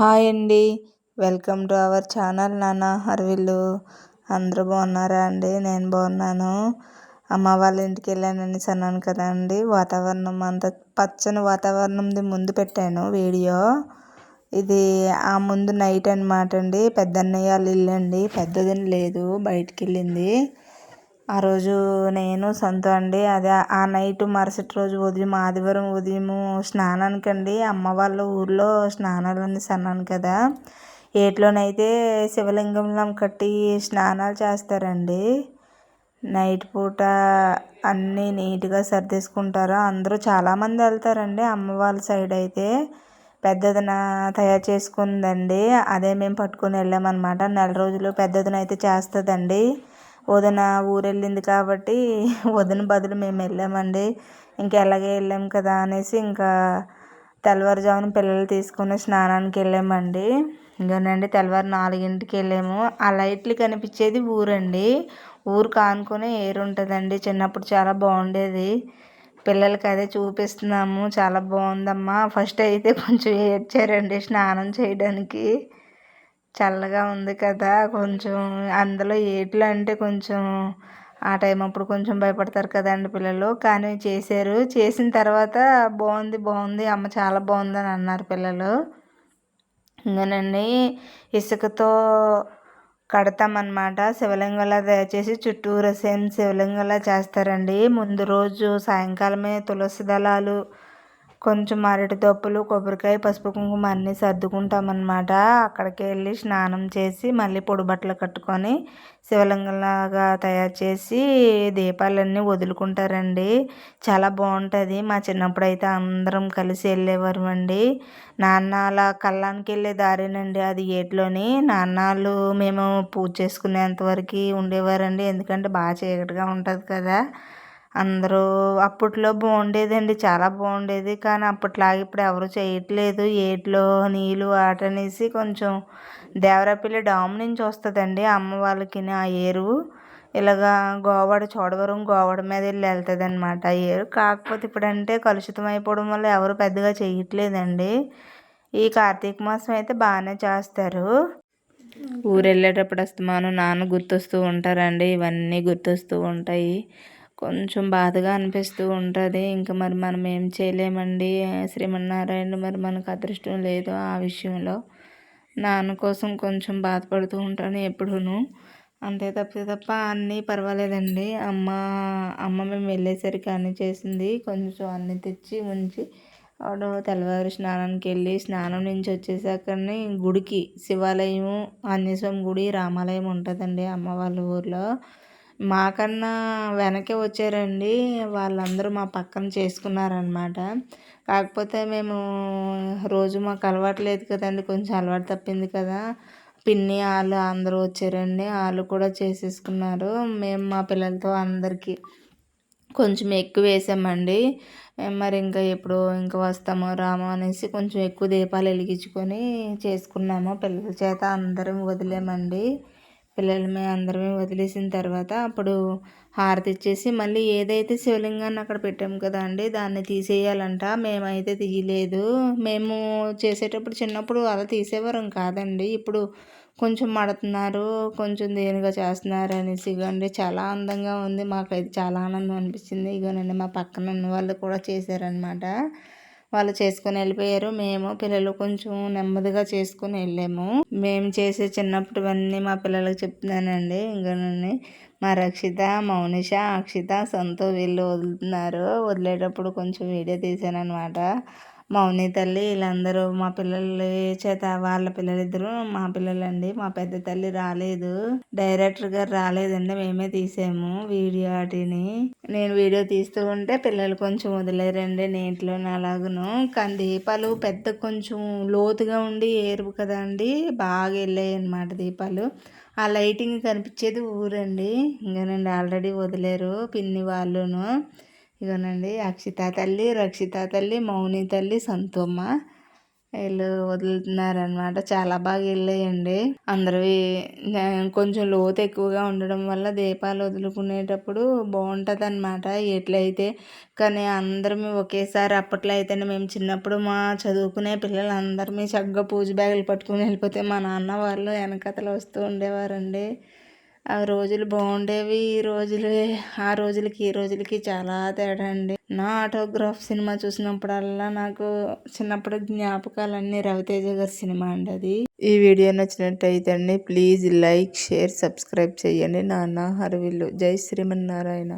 Hi అండి. Welcome to our channel నాన్న హర్విల్లు. అందరూ బాగున్నారా అండి? నేను బాగున్నాను. అమ్మ వాళ్ళ ఇంటికి వెళ్ళానని అన్నాను కదా అండి. వాతావరణం అంతా పచ్చని వాతావరణంది ముందు పెట్టాను వీడియో. ఇది ఆ ముందు నైట్ అనమాట అండి. పెద్దన్నయ్య వాళ్ళ ఇల్లు అండి. పెద్దదని లేదు. బయటికి వెళ్ళింది. ఆ రోజు నేను సొంత అండి అదే ఆ నైట్ మరుసటి రోజు ఉదయం ఆదివారం ఉదయము స్నానానికి అండి అమ్మ వాళ్ళ ఊర్లో స్నానాలు అని అన్నాను కదా. ఏట్లోనైతే శివలింగంలో కట్టి స్నానాలు చేస్తారండి. నైట్ పూట అన్నీ నీట్గా సర్దేసుకుంటారు. అందరూ చాలామంది వెళ్తారండి అమ్మ వాళ్ళ సైడ్ అయితే. పెద్దదిన తయారు చేసుకుందండి. అదే మేము పట్టుకొని వెళ్ళామన్నమాట. నెల రోజులు పెద్దదిన అయితే చేస్తుందండి. వదిన ఊరు వెళ్ళింది కాబట్టి వదిన బదులు మేము వెళ్ళామండి. ఇంకా ఎలాగే వెళ్ళాం కదా అనేసి ఇంకా తెల్లవారుజామున పిల్లలు తీసుకుని స్నానానికి వెళ్ళామండి. ఇంకానండి తెల్లవారు నాలుగింటికి వెళ్ళాము. ఆ లైట్లు కనిపించేది ఊరండి. ఊరు కానుకునే ఏరు ఉంటుందండి. చిన్నప్పుడు చాలా బాగుండేది. పిల్లలకి అదే చూపిస్తున్నాము. చాలా బాగుందమ్మా. ఫస్ట్ అయితే కొంచెం ఏడ్చారండి స్నానం చేయడానికి. చల్లగా ఉంది కదా కొంచెం అందులో ఏట్లు అంటే కొంచెం ఆ టైం అప్పుడు కొంచెం భయపడతారు కదండి పిల్లలు. కానీ చేశారు. చేసిన తర్వాత బాగుంది బాగుంది. అమ్మ చాలా బాగుంది అని అన్నారు పిల్లలు. ఇంకనండి ఇసుకతో కడతామన్నమాట. శివలింగంలా దయచేసి చుట్టూరా సేమ్ శివలింగంలా చేస్తారండి. ముందు రోజు సాయంకాలమే తులసి దళాలు కొంచెం అరటి దొప్పులు కొబ్బరికాయ పసుపు కుంకుమ అన్నీ సర్దుకుంటామన్నమాట. అక్కడికి వెళ్ళి స్నానం చేసి మళ్ళీ పొడి బట్టలు కట్టుకొని శివలింగంలాగా తయారు చేసి దీపాలన్నీ వదులుకుంటారండి. చాలా బాగుంటుంది. మా చిన్నప్పుడు అయితే అందరం కలిసి వెళ్ళేవారు అండి. నాన్న అలా కళ్ళానికి వెళ్ళే దారేనండి అది ఏట్లోని నాన్నలు మేము పూజ చేసుకునేంత వరకు ఉండేవారండి. ఎందుకంటే బాగా చీకటిగా ఉంటుంది కదా. అందరూ అప్పట్లో బాగుండేదండి చాలా బాగుండేది. కానీ అప్పట్లాగా ఇప్పుడు ఎవరు చేయట్లేదు. ఏట్లో నీళ్ళు ఆటనేసి కొంచెం దేవరపల్లి డామ్ నుంచి వస్తుందండి అమ్మ వాళ్ళకి ఆ ఏరు ఇలాగా గోవాడ చోడవరం గోవాడ మీద వెళ్ళి వెళ్తుంది అనమాట ఏరు. కాకపోతే ఇప్పుడంటే కలుషితం అయిపోవడం వల్ల ఎవరు పెద్దగా చేయట్లేదండి. ఈ కార్తీక మాసం అయితే బాగానే చేస్తారు. ఊరు వెళ్ళేటప్పుడు అస్తమానం నాన్న గుర్తొస్తూ ఉంటారండి. ఇవన్నీ గుర్తొస్తూ ఉంటాయి. కొంచెం బాధగా అనిపిస్తూ ఉంటుంది. ఇంకా మరి మనం ఏం చేయలేమండి? శ్రీమన్నారాయణ మరి మనకు అదృష్టం లేదు ఆ విషయంలో. నాన్న కోసం కొంచెం బాధపడుతూ ఉంటాను ఎప్పుడూను. అంతే తప్పితే తప్ప అన్నీ పర్వాలేదండి. అమ్మ అమ్మ మేము వెళ్ళేసరికి అన్నీ చేసింది. కొంచెం అన్నీ తెచ్చి ఉంచి ఆవిడ తెల్లవారు స్నానానికి వెళ్ళి స్నానం నుంచి వచ్చేసాకని గుడికి శివాలయము ఆంజనేయస్వామి గుడి రామాలయం ఉంటుందండి అమ్మ వాళ్ళ ఊర్లో. మాకన్నా వెనకే వచ్చారండి. వాళ్ళందరూ మా పక్కన చేసుకున్నారనమాట కాకపోతే మేము రోజు మాకు అలవాటు లేదు కదండి. కొంచెం అలవాటు తప్పింది కదా. పిన్ని వాళ్ళు అందరూ వచ్చారండి. వాళ్ళు కూడా చేసేసుకున్నారు. మేము మా పిల్లలతో అందరికీ కొంచెం ఎక్కువ వేసామండి. మరి ఇంకా ఎప్పుడు ఇంకా వస్తామో రామో అనేసి కొంచెం ఎక్కువ దీపాలు వెలిగించుకొని చేసుకున్నాము. పిల్లల చేత అందరం వదిలేమండి. పిల్లలమే అందరమే వదిలేసిన తర్వాత అప్పుడు హారతి ఇచ్చేసి మళ్ళీ ఏదైతే శివలింగాన్ని అక్కడ పెట్టాము కదా అండి దాన్ని తీసేయాలంట. మేమైతే తీయలేదు. మేము చేసేటప్పుడు చిన్నప్పుడు అలా తీసేవారం కాదండి. ఇప్పుడు కొంచెం మడుతున్నారు కొంచెం దేనిగా చేస్తున్నారు అనేసి ఇగోండి చాలా అందంగా ఉంది. మాకైతే చాలా ఆనందం అనిపించింది ఇగోనండి మా పక్కన ఉన్న వాళ్ళు కూడా చేశారనమాట వాళ్ళు చేసుకుని వెళ్ళిపోయారు. మేము పిల్లలు కొంచెం నెమ్మదిగా చేసుకొని వెళ్ళాము. మేము చేసే చిన్నప్పుడువన్నీ మా పిల్లలకు చెప్తున్నానండి. ఇంకానండి మా రక్షిత మౌనిష అక్షిత సొంత వీళ్ళు వదులుతున్నారు. వదిలేటప్పుడు కొంచెం వీడియో తీసాను అనమాట మౌని తల్లి వీళ్ళందరూ మా పిల్లల చేత వాళ్ళ పిల్లలిద్దరూ మా పిల్లలండి. మా పెద్ద తల్లి రాలేదు. డైరెక్టర్ గారు రాలేదండి. మేమే తీసాము వీడియో వాటిని నేను వీడియో తీస్తూ ఉంటే పిల్లలు కొంచెం వదిలేరండి నీటిలో అలాగను కానీ దీపాలు పెద్ద కొంచెం లోతుగా ఉండి ఏరువు కదా అండి. బాగా వెళ్ళాయి అన్నమాట దీపాలు. ఆ లైటింగ్ కనిపించేది ఊరండి. ఇంకానండి ఆల్రెడీ వదిలేరు పిన్ని వాళ్ళును. ఇగోనండి అక్షిత తల్లి రక్షిత తల్లి మౌని తల్లి సంతోమ్మ. వీళ్ళు వదులుతున్నారనమాట చాలా బాగా వెళ్ళాయండి. అందరివి కొంచెం లోతు ఎక్కువగా ఉండడం వల్ల దీపాలు వదులుకునేటప్పుడు బాగుంటుంది అనమాట ఎట్లయితే కానీ అందరం ఒకేసారి అప్పట్లో అయితేనే మేము చిన్నప్పుడు మా చదువుకునే పిల్లలందరమీ చక్కగా పూజ బ్యాగులు పట్టుకుని వెళ్ళిపోతే మా నాన్న వాళ్ళు వెనకతలు వస్తూ ఉండేవారండి. ఆ రోజులు బాగుండేవి ఈ రోజులు ఆ రోజులకి ఈ రోజులకి చాలా తేడా అండి. నా ఆటోగ్రాఫ్ సినిమా చూసినప్పుడల్లా నాకు చిన్నప్పుడు జ్ఞాపకాలన్నీ రవితేజ గారి సినిమా అండి అది. ఈ వీడియో నచ్చినట్టయితే అండి ప్లీజ్ లైక్ షేర్ సబ్స్క్రైబ్ చేయండి నాన్న హరవిల్లు జై శ్రీమన్నారాయణ.